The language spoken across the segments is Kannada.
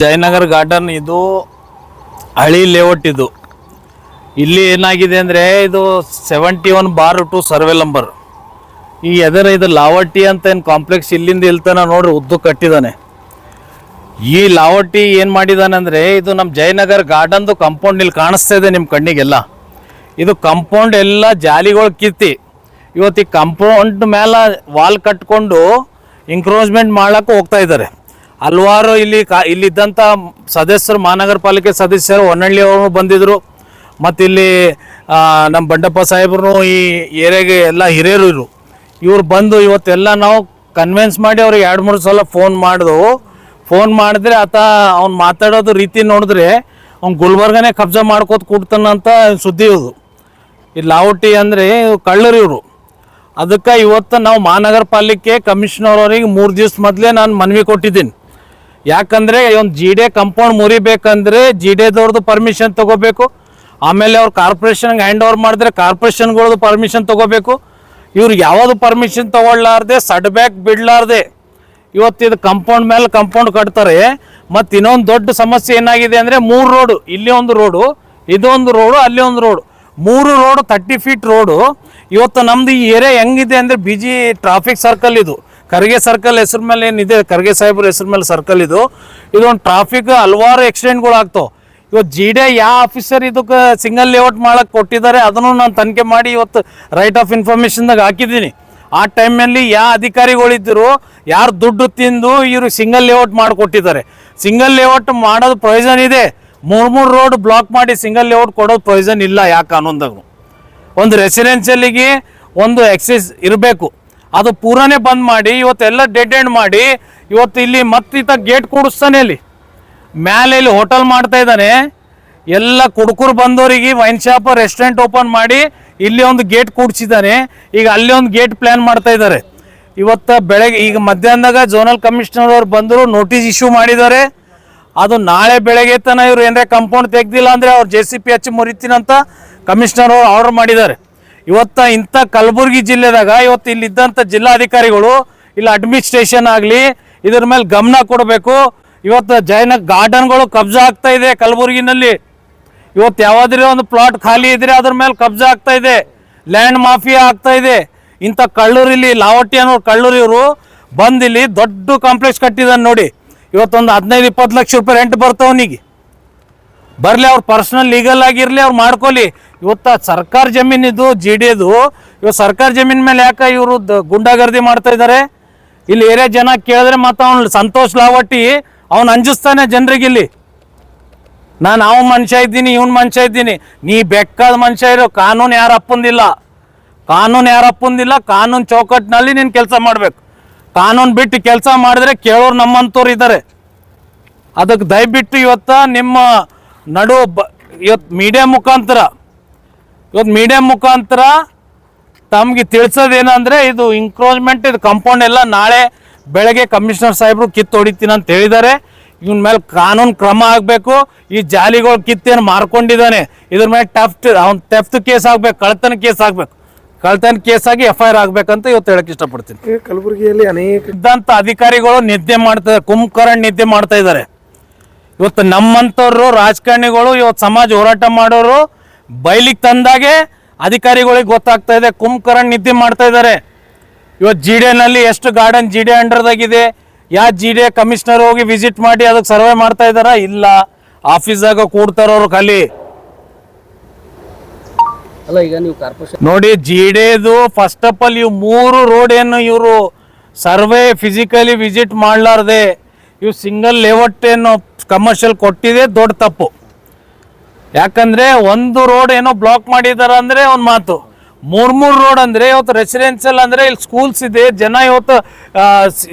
ಜಯನಗರ್ ಗಾರ್ಡನ್ ಇದು ಹಳಿ ಲೇಔಟ್ ಇದು. ಇಲ್ಲಿ ಏನಾಗಿದೆ ಅಂದರೆ ಇದು seventy one bar two survey number ಈ ಎದರ ಇದು ಲಾವಟ್ಟಿ ಅಂತ ಏನು ಕಾಂಪ್ಲೆಕ್ಸ್ ಇಲ್ಲಿಂದ ಇಲ್ತನ ನೋಡ್ರಿ ಉದ್ದು ಕಟ್ಟಿದ್ದಾನೆ ಈ ಲಾವಟ್ಟಿ ಏನು ಮಾಡಿದಾನೆ ಅಂದರೆ ಇದು ನಮ್ಮ ಜಯನಗರ್ ಗಾರ್ಡನ್ದು ಕಾಂಪೌಂಡ್ ಇಲ್ಲಿ ಕಾಣಿಸ್ತಾ ಇದೆ ನಿಮ್ಮ ಕಣ್ಣಿಗೆಲ್ಲ. ಇದು ಕಂಪೌಂಡ್ ಎಲ್ಲ ಜಾಲಿಗಳು ಕಿತ್ತಿ ಇವತ್ತು ಈ ಕಾಂಪೌಂಡ್ ಮೇಲೆ ವಾಲ್ ಕಟ್ಕೊಂಡು ಎಂಕ್ರೋಚ್ಮೆಂಟ್ ಮಾಡೋಕ್ಕೂ ಹೋಗ್ತಾ ಇದ್ದಾರೆ ಹಲವಾರು ಇಲ್ಲಿ ಕಾ ಇಲ್ಲಿದ್ದಂಥ ಸದಸ್ಯರು, ಮಹಾನಗರ ಪಾಲಿಕೆ ಸದಸ್ಯರು ಹೊನ್ನಳ್ಳಿ ಅವರು ಬಂದಿದ್ದರು ಮತ್ತು ಇಲ್ಲಿ ನಮ್ಮ ಬಂಡಪ್ಪ ಸಾಹೇಬ್ರು ಈ ಏರಿಯಾಗೆ ಎಲ್ಲ ಹಿರಿಯರು ಇರು ಇವ್ರು ಬಂದು ಇವತ್ತೆಲ್ಲ ನಾವು ಕನ್ವಿನ್ಸ್ ಮಾಡಿ ಅವ್ರಿಗೆ ಎರಡು, ಮೂರು ಸಲ ಫೋನ್ ಮಾಡಿದೆವು ಫೋನ್ ಮಾಡಿದ್ರೆ ಆತ ಅವ್ನು ಮಾತಾಡೋದು ರೀತಿ ನೋಡಿದ್ರೆ ಅವ್ನು ಗುಲ್ಬರ್ಗನೇ ಕಬ್ಜಾ ಮಾಡ್ಕೋತ ಕೂಡ್ತಾನಂತ ಸುದ್ದಿ ಇವ್ದು ಈ ಲಾವಟಿ ಅಂದರೆ ಕಳ್ಳರು ಇವರು. ಅದಕ್ಕೆ ಇವತ್ತು ನಾವು ಮಹಾನಗರ ಪಾಲಿಕೆ ಕಮಿಷನರ್ ಅವರಿಗೆ ಮೂರು ದಿವಸ ಮೊದಲೇ ನಾನು ಮನವಿ ಕೊಟ್ಟಿದ್ದೀನಿ. ಯಾಕಂದರೆ ಒಂದು ಜಿ ಡಿ ಕಂಪೌಂಡ್ ಮುರಿಬೇಕಂದ್ರೆ ಜಿ ಡೆದವ್ರದ್ದು ಪರ್ಮಿಷನ್ ತೊಗೋಬೇಕು. ಆಮೇಲೆ ಅವ್ರು ಕಾರ್ಪೊರೇಷನ್ಗೆ ಹ್ಯಾಂಡ್ ಓವರ್ ಮಾಡಿದ್ರೆ ಕಾರ್ಪೊರೇಷನ್ಗಳದ್ದು ಪರ್ಮಿಷನ್ ತೊಗೋಬೇಕು. ಇವ್ರು ಯಾವುದು ಪರ್ಮಿಷನ್ ತೊಗೊಳ್ಲಾರ್ದೆ ಸಡ್ ಬ್ಯಾಕ್ ಬಿಡ್ಲಾರ್ದೆ. ಇವತ್ತು ಇದು ಕಂಪೌಂಡ್ ಮೇಲೆ ಕಂಪೌಂಡ್ ಕಟ್ತಾರೆ. ಮತ್ತು ಇನ್ನೊಂದು ದೊಡ್ಡ ಸಮಸ್ಯೆ ಏನಾಗಿದೆ ಅಂದರೆ ಮೂರು ರೋಡು, ಇಲ್ಲಿ ಒಂದು ರೋಡು ಇದೊಂದು ರೋಡು, ಅಲ್ಲಿ ಒಂದು ರೋಡು. ಮೂರು ರೋಡು ತರ್ಟಿ ಫೀಟ್ ರೋಡು ಇವತ್ತು ನಮ್ದು ಈ ಏರಿಯಾ ಹೆಂಗಿದೆ ಅಂದರೆ ಬಿಜಿ ಟ್ರಾಫಿಕ್ ಸರ್ಕಲ್ ಇದು. ಖರ್ಗೆ ಸರ್ಕಲ್ ಹೆಸರು ಮೇಲೆ ಏನಿದೆ? ಖರ್ಗೆ ಸಾಹೇಬ್ರ ಹೆಸರು ಮೇಲೆ ಸರ್ಕಲ್ ಇದು. ಇದೊಂದು ಟ್ರಾಫಿಕ್ ಹಲವಾರು ಆಕ್ಸಿಡೆಂಟ್ಗಳು ಆಗ್ತಾವೆ. ಇವತ್ತು ಜಿ ಡಿ ಯಾವ ಆಫೀಸರ್ ಇದಕ್ಕೆ ಸಿಂಗಲ್ ಲೇಔಟ್ ಮಾಡೋಕ್ಕೆ ಕೊಟ್ಟಿದ್ದಾರೆ, ಅದನ್ನು ನಾನು ತನಿಖೆ ಮಾಡಿ ಇವತ್ತು ರೈಟ್ ಆಫ್ ಇನ್ಫಾರ್ಮೇಷನ್ದಾಗ ಹಾಕಿದ್ದೀನಿ. ಆ ಟೈಮ್ನಲ್ಲಿ ಯಾವ ಅಧಿಕಾರಿಗಳಿದ್ದರು ಯಾರು ದುಡ್ಡು ತಿಂದು ಇವರು ಸಿಂಗಲ್ ಲೇಔಟ್ ಮಾಡಿಕೊಟ್ಟಿದ್ದಾರೆ. ಸಿಂಗಲ್ ಲೇಔಟ್ ಮಾಡೋದು ಪ್ರಯೋಜನ ಇದೆ. ಮೂರು ಮೂರು ರೋಡ್ ಬ್ಲಾಕ್ ಮಾಡಿ ಸಿಂಗಲ್ ಲೇಔಟ್ ಕೊಡೋದು ಪ್ರಯೋಜನ ಇಲ್ಲ ಯಾಕೆ ಕಾನೂನ್ದಾಗೂ ಒಂದು ರೆಸಿಡೆನ್ಷಿಯಲಿಗೆ ಒಂದು ಎಕ್ಸೈಸ್ ಇರಬೇಕು. ಅದು ಪೂರಾನೇ ಬಂದ್ ಮಾಡಿ, ಇವತ್ತೆಲ್ಲ ಡೆಡ್ ಎಂಡ್ ಮಾಡಿ, ಇವತ್ತು ಇಲ್ಲಿ ಮತ್ತಿತ ಗೇಟ್ ಕೂಡಿಸ್ತಾನೆ ಇಲ್ಲಿ. ಮ್ಯಾಲೆ ಇಲ್ಲಿ ಹೋಟೆಲ್ ಮಾಡ್ತಾ ಇದ್ದಾನೆ. ಎಲ್ಲ ಕುಡುಕರು ಬಂದವರಿಗೆ ವೈನ್ ಶಾಪ್ ರೆಸ್ಟೋರೆಂಟ್ ಓಪನ್ ಮಾಡಿ ಇಲ್ಲಿ ಒಂದು ಗೇಟ್ ಕೂಡಿಸಿದ್ದಾನೆ. ಈಗ ಅಲ್ಲಿ ಒಂದು ಗೇಟ್ ಪ್ಲ್ಯಾನ್ ಮಾಡ್ತಾ ಇದ್ದಾರೆ. ಇವತ್ತು ಬೆಳಗ್ಗೆ, ಈಗ ಮಧ್ಯಾಹ್ನದಾಗ ಝೋನಲ್ ಕಮಿಷನರ್ ಅವ್ರು ಬಂದರು ನೋಟಿಸ್ ಇಶ್ಯೂ ಮಾಡಿದ್ದಾರೆ. ಅದು ನಾಳೆ ಬೆಳಗ್ಗೆ ತನಕ ಇವ್ರು ಏನರ ಕಂಪೌಂಡ್ ತೆಗ್ದಿಲ್ಲ ಅಂದರೆ ಅವ್ರು ಜೆ ಸಿ ಪಿ ಹಚ್ಚಿ ಮುರಿತೀನಂತ ಕಮಿಷನರ್ ಅವ್ರು ಆರ್ಡರ್ ಮಾಡಿದ್ದಾರೆ. ಇವತ್ತು ಇಂಥ ಕಲಬುರಗಿ ಜಿಲ್ಲೆದಾಗ ಇವತ್ತು ಇಲ್ಲಿದ್ದಂಥ ಜಿಲ್ಲಾಧಿಕಾರಿಗಳು, ಇಲ್ಲಿ ಅಡ್ಮಿನಿಸ್ಟ್ರೇಷನ್ ಆಗಲಿ, ಇದ್ರ ಮೇಲೆ ಗಮನ ಕೊಡಬೇಕು. ಇವತ್ತು ಜೈನ ಗಾರ್ಡನ್ಗಳು ಕಬ್ಜಾ ಆಗ್ತಾ ಇದೆ ಕಲಬುರಗಿನಲ್ಲಿ. ಇವತ್ತು ಯಾವುದೇ ಒಂದು ಪ್ಲಾಟ್ ಖಾಲಿ ಇದ್ರೆ ಅದ್ರ ಮೇಲೆ ಕಬ್ಜಾ ಆಗ್ತಾ ಇದೆ. ಲ್ಯಾಂಡ್ ಮಾಫಿಯಾ ಆಗ್ತಾ ಇದೆ. ಇಂಥ ಕಳ್ಳೂರು ಇಲ್ಲಿ ಲಾವಟ್ಟಿ ಅನ್ನೋ ಕಳ್ಳೂರು ಇವರು. ಬಂದು ಇಲ್ಲಿ ದೊಡ್ಡ ಕಾಂಪ್ಲೆಕ್ಸ್ ಕಟ್ಟಿದಾನೆ ನೋಡಿ. ಇವತ್ತೊಂದು ಹದಿನೈದು, ಇಪ್ಪತ್ತು ಲಕ್ಷ ರೂಪಾಯಿ ರೆಂಟ್ ಬರ್ತಾವನಿಗೆ ಬರಲಿ, ಅವ್ರು ಪರ್ಸನಲ್ ಲೀಗಲ್ ಆಗಿರಲಿ, ಅವ್ರು ಮಾಡ್ಕೊಳ್ಳಿ ಇವತ್ತು ಸರ್ಕಾರ ಜಮೀನಿದು ಜಿ ಡಿದು ಇವತ್ತು ಸರ್ಕಾರ ಜಮೀನ್ ಮೇಲೆ ಯಾಕೆ ಇವರು ಗುಂಡಾಗರ್ದಿ ಮಾಡ್ತಾ ಇದ್ದಾರೆ ಇಲ್ಲಿ ಏರಿಯಾ ಜನ ಕೇಳಿದ್ರೆ ಮತ್ತು ಅವ್ನು ಸಂತೋಷ್ ಲಾವಟ್ಟಿ, ಅವ್ನು ಅಂಜಿಸ್ತಾನೆ ಜನರಿಗೆ ಇಲ್ಲಿ. ನಾನು ಅವ್ ಮನುಷ್ಯ ಇದ್ದೀನಿ, ಇವನ್ ಮನುಷ್ಯ ಇದ್ದೀನಿ. ನೀ ಬೆಕ್ಕಾದ ಮನುಷ್ಯ ಇರೋ, ಕಾನೂನು ಯಾರು ಅಪ್ಪಂದಿಲ್ಲ. ಕಾನೂನು ಯಾರು ಅಪ್ಪಂದಿಲ್ಲ, ಕಾನೂನು ಚೌಕಟ್ಟಿನಲ್ಲಿ ನೀನು ಕೆಲಸ ಮಾಡಬೇಕು. ಕಾನೂನು ಬಿಟ್ಟು ಕೆಲಸ ಮಾಡಿದ್ರೆ ಕೇಳೋರು ನಮ್ಮಂಥವ್ರು ಇದ್ದಾರೆ ಅದಕ್ಕೆ ದಯವಿಟ್ಟು ಇವತ್ತು ನಿಮ್ಮ ನಡು ಬ ಇವತ್ತು ಮೀಡಿಯಾ ಮುಖಾಂತರ ಇವತ್ತು ಮೀಡಿಯಾ ಮುಖಾಂತರ ತಮಗೆ ತಿಳಿಸೋದೇನಂದರೆ ಇದು ಇಂಕ್ರೋಚ್ಮೆಂಟ್ ಇದು ಕಂಪೌಂಡ್ ಎಲ್ಲ ನಾಳೆ ಬೆಳಗ್ಗೆ ಕಮಿಷನರ್ ಸಾಹೇಬರು ಕಿತ್ತು ಹೊಡಿತೀನಿ ಅಂತ ಹೇಳಿದ್ದಾರೆ. ಇವನ್ ಮೇಲೆ ಕಾನೂನು ಕ್ರಮ ಆಗಬೇಕು. ಈ ಜಾಲಿಗಳು ಕಿತ್ತೇನು ಮಾರ್ಕೊಂಡಿದ್ದಾನೆ. ಇದ್ರ ಮೇಲೆ ಟಫ್ಟ್ ಅವ್ನು ಟೆಫ್ತ್ ಕೇಸ್ ಆಗ್ಬೇಕು ಕಳ್ತನ ಕೇಸ್ ಆಗ್ಬೇಕು. ಕಳ್ತನ ಕೇಸ್ ಆಗಿ ಎಫ್ ಐ ಆರ್ ಆಗ್ಬೇಕಂತ ಇವತ್ತು ಹೇಳಕ್ ಇಷ್ಟಪಡ್ತೀನಿ. ಕಲಬುರಗಿಯಲ್ಲಿ ಅನೇಕ ಇದ್ದಂಥ ಅಧಿಕಾರಿಗಳು ನಿದ್ದೆ ಮಾಡ್ತಾ ಕುಂಭಕರಣ್ ನಿದ್ದೆ ಮಾಡ್ತಾ ಇದ್ದಾರೆ. ಇವತ್ತು ನಮ್ಮಂಥವ್ರು ರಾಜಕಾರಣಿಗಳು ಇವತ್ತು ಸಮಾಜ ಹೋರಾಟ ಮಾಡೋರು ಬೈಲಿಗೆ ತಂದಾಗೆ ಅಧಿಕಾರಿಗಳಿಗೆ ಗೊತ್ತಾಗ್ತಾ ಇದೆ ಕುಂಭಕರಣ್ ನಿದ್ದೆ ಮಾಡ್ತಾ ಇದ್ದಾರೆ. ಇವತ್ತು ಜಿ ನಲ್ಲಿ ಎಷ್ಟು ಗಾರ್ಡನ್ ಜಿ ಡಿ ಅಂಡರ್ದಾಗಿದೆ ಯಾ ಜಿ ಡಿ ಕಮಿಷನರ್ ಹೋಗಿ ವಿಸಿಟ್ ಮಾಡಿ ಅದಕ್ಕೆ ಸರ್ವೆ ಮಾಡ್ತಾ ಇದ್ದಾರಾ? ಇಲ್ಲ. ಆಫೀಸ್ದಾಗ ಕೂಡ್ತಾರವ್ರು ಖಾಲಿ. ಅಲ್ಲ ಈಗ ನೀವು ಕಾರ್ಪೊರೇಷನ್ ನೋಡಿ ಜಿ ಡಿದು ಫಸ್ಟ್ ಆಫ್ ಆಲ್ ಇವು ಮೂರು ರೋಡ್ ಏನು ಇವರು ಸರ್ವೆ ಫಿಸಿಕಲಿ ವಿಸಿಟ್ ಮಾಡಲಾರ್ದೆ. ಇವು ಸಿಂಗಲ್ ಲೇಔಟ್ ಏನು ಕಮರ್ಷಿಯಲ್ ಕೊಟ್ಟಿದೆ ದೊಡ್ಡ ತಪ್ಪು. ಯಾಕಂದ್ರೆ ಒಂದು ರೋಡ್ ಏನೋ ಬ್ಲಾಕ್ ಮಾಡಿದಾರ ಅಂದ್ರೆ ಒಂದು ಮಾತು. ಮೂರ್ ಮೂರ್ ರೋಡ್ ಅಂದ್ರೆ ಇವತ್ತು ರೆಸಿಡೆನ್ಸಿಯಲ್ ಅಂದ್ರೆ ಇಲ್ಲಿ ಸ್ಕೂಲ್ಸ್ ಇದೆ, ಜನ ಇವತ್ತು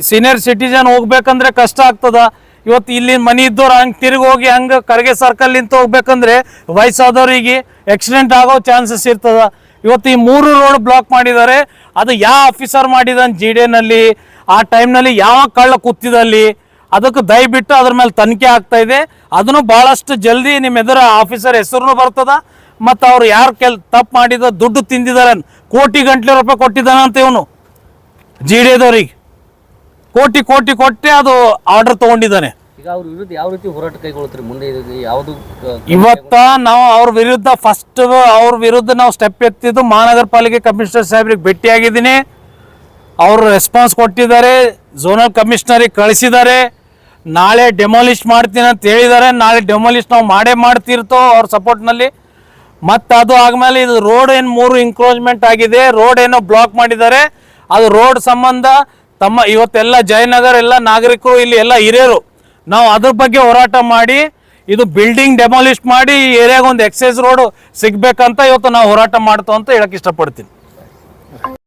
ಸೀನಿಯರ್ ಸಿಟಿಜನ್ ಹೋಗ್ಬೇಕಂದ್ರೆ ಕಷ್ಟ ಆಗ್ತದ. ಇವತ್ತು ಇಲ್ಲಿ ಮನಿ ಇದ್ದವ್ರು ಹಂಗೆ ತಿರುಗಿ ಹೋಗಿ ಹಂಗೆ ಕರ್ಗೆ ಸರ್ಕಲ್ ನಿಂತು ಹೋಗ್ಬೇಕಂದ್ರೆ ವಯಸ್ಸಾದವ್ರಿಗೆ ಆಕ್ಸಿಡೆಂಟ್ ಆಗೋ ಚಾನ್ಸಸ್ ಇರ್ತದ. ಇವತ್ತು ಈ ಮೂರು ರೋಡ್ ಬ್ಲಾಕ್ ಮಾಡಿದ್ದಾರೆ ಅದು ಯಾವ ಆಫೀಸರ್ ಮಾಡಿದಾನೆ ಜಿ ನಲ್ಲಿ? ಆ ಟೈಮ್ನಲ್ಲಿ ಯಾವ ಕಳ್ಳ ಕೂತಿದಲ್ಲಿ ಅದಕ್ಕೆ ದಯವಿಟ್ಟು ಅದ್ರ ಮೇಲೆ ತನಿಖೆ ಆಗ್ತಾ ಇದೆ. ಅದನ್ನು ಭಾಳಷ್ಟು ಜಲ್ದಿ ನಿಮ್ಮ ಎದುರ ಆಫೀಸರ್ ಹೆಸರು ಬರ್ತದ ಮತ್ತು ಅವ್ರು ಯಾರು ಕೆಲ್ ತಪ್ಪು ಮಾಡಿದ ದುಡ್ಡು ತಿಂದಿದ್ದಾರೆ ಕೋಟಿ ಗಂಟ್ಲೆ ರೂಪಾಯಿ ಕೊಟ್ಟಿದ್ದಾನೆ ಅಂತ ಇವನು ಜಿ ಡಿ ಎದವ್ರಿಗೆ. ಕೋಟಿ ಕೋಟಿ ಕೊಟ್ಟೆ ಅದು ಆರ್ಡರ್ ತಗೊಂಡಿದ್ದಾನೆ. ಈಗ ಅವ್ರ ವಿರುದ್ಧ ಯಾವ ರೀತಿ ಹೋರಾಟ ಕೈಗೊಳ್ತೀರಿ ಮುಂದೆ ಯಾವುದು ಇವತ್ತ ನಾವು ಅವ್ರ ವಿರುದ್ಧ ಫಸ್ಟ್ ಅವ್ರ ವಿರುದ್ಧ ನಾವು ಸ್ಟೆಪ್ ಎತ್ತಿದ್ದು ಮಹಾನಗರ ಪಾಲಿಕೆ ಕಮಿಷನರ್ ಸಾಹೇಬ್ರಿಗೆ ಭೇಟಿಯಾಗಿದ್ದೀನಿ. ಅವರು ರೆಸ್ಪಾನ್ಸ್ ಕೊಟ್ಟಿದ್ದಾರೆ ಝೋನಲ್ ಕಮಿಷನರಿಗೆ ಕಳಿಸಿದ್ದಾರೆ. ನಾಳೆ ಡೆಮಾಲಿಷ್ ಮಾಡ್ತೀನಿ ಅಂತ ಹೇಳಿದ್ದಾರೆ ನಾಳೆ ಡೆಮಾಲಿಷ್ ನಾವು ಮಾಡೇ ಮಾಡ್ತಿರ್ತೋ ಅವ್ರ ಸಪೋರ್ಟ್ನಲ್ಲಿ ಮತ್ತು ಅದು ಆದಮೇಲೆ ಇದು ರೋಡ್ ಏನು ಮೂರು ಇಂಕ್ರೋಚ್ಮೆಂಟ್ ಆಗಿದೆ ರೋಡ್ ಏನೋ ಬ್ಲಾಕ್ ಮಾಡಿದ್ದಾರೆ. ಅದು ರೋಡ್ ಸಂಬಂಧ ತಮ್ಮ ಇವತ್ತೆಲ್ಲ ಜಯನಗರ್ ಎಲ್ಲ ನಾಗರಿಕರು, ಇಲ್ಲಿ ಎಲ್ಲ ಹಿರಿಯರು, ನಾವು ಅದ್ರ ಬಗ್ಗೆ ಹೋರಾಟ ಮಾಡಿ, ಇದು ಬಿಲ್ಡಿಂಗ್ ಡೆಮಾಲಿಷ್ ಮಾಡಿ, ಈ ಏರಿಯಾಗ ಒಂದು ಎಕ್ಸೈಸ್ ರೋಡ್ ಸಿಗ್ಬೇಕಂತ ಇವತ್ತು ನಾವು ಹೋರಾಟ ಮಾಡ್ತೋ ಅಂತ ಹೇಳಕ್ ಇಷ್ಟಪಡ್ತೀನಿ.